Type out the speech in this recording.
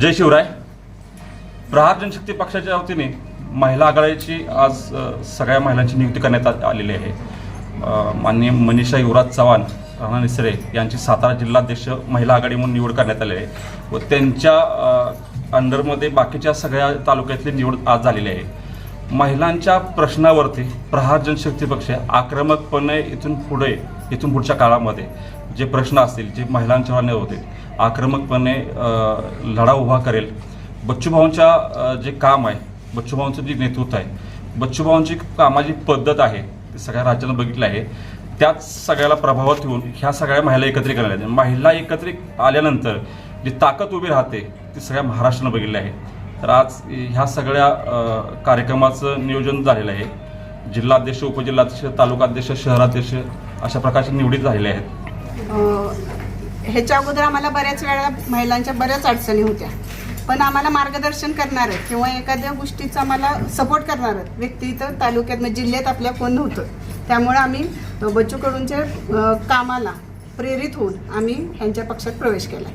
जय शिवराय. प्रहार जनशक्ती पक्षाच्या वतीने महिला आघाडीची आज सगळ्या महिलांची नियुक्ती करण्यात आलेली आहे. माननीय मनीषा युवराज चव्हाण राणा निसरे यांची सातारा जिल्हाध्यक्ष महिला आघाडी म्हणून निवड करण्यात आली आहे. व त्यांच्या अंडरमध्ये बाकीच्या सगळ्या तालुक्यातली निवड आज झालेली आहे. महिलांच्या प्रश्नावरती प्रहार जनशक्ती पक्ष आक्रमकपणे इथून पुढे इथून पुढच्या काळामध्ये जे प्रश्न असतील जे महिलांच्या मान्य होतील आक्रमकपणे लढा उभा करेल. बच्चूभाऊंच्या जे काम आहे बच्चूभाऊंचं जे नेतृत्व आहे बच्चूभाऊंची कामाची पद्धत आहे ते सगळ्या राज्यानं बघितलं आहे. त्याच सगळ्याला प्रभावात ठेवून ह्या सगळ्या महिला एकत्रित करण्यात महिला एकत्रित आल्यानंतर जी ताकद उभी राहते ती सगळ्या महाराष्ट्रानं बघितली आहे. तर आज ह्या सगळ्या कार्यक्रमाचं नियोजन झालेलं आहे. जिल्हाध्यक्ष उपजिल्हाध्यक्ष तालुकाध्यक्ष शहराध्यक्ष अशा प्रकारचे निवडीत झालेले आहेत. ह्याच्या अगोदर आम्हाला बऱ्याच वेळा महिलांच्या बऱ्याच अडचणी होत्या. पण आम्हाला मार्गदर्शन करणार आहेत किंवा एखाद्या गोष्टीचा आम्हाला सपोर्ट करणारं व्यक्ती इथं तालुक्यात म्हणजे जिल्ह्यात आपल्या कोण नव्हतं. त्यामुळे आम्ही बच्चू कडूंच्या कामाला प्रेरित होऊन आम्ही यांच्या पक्षात प्रवेश केला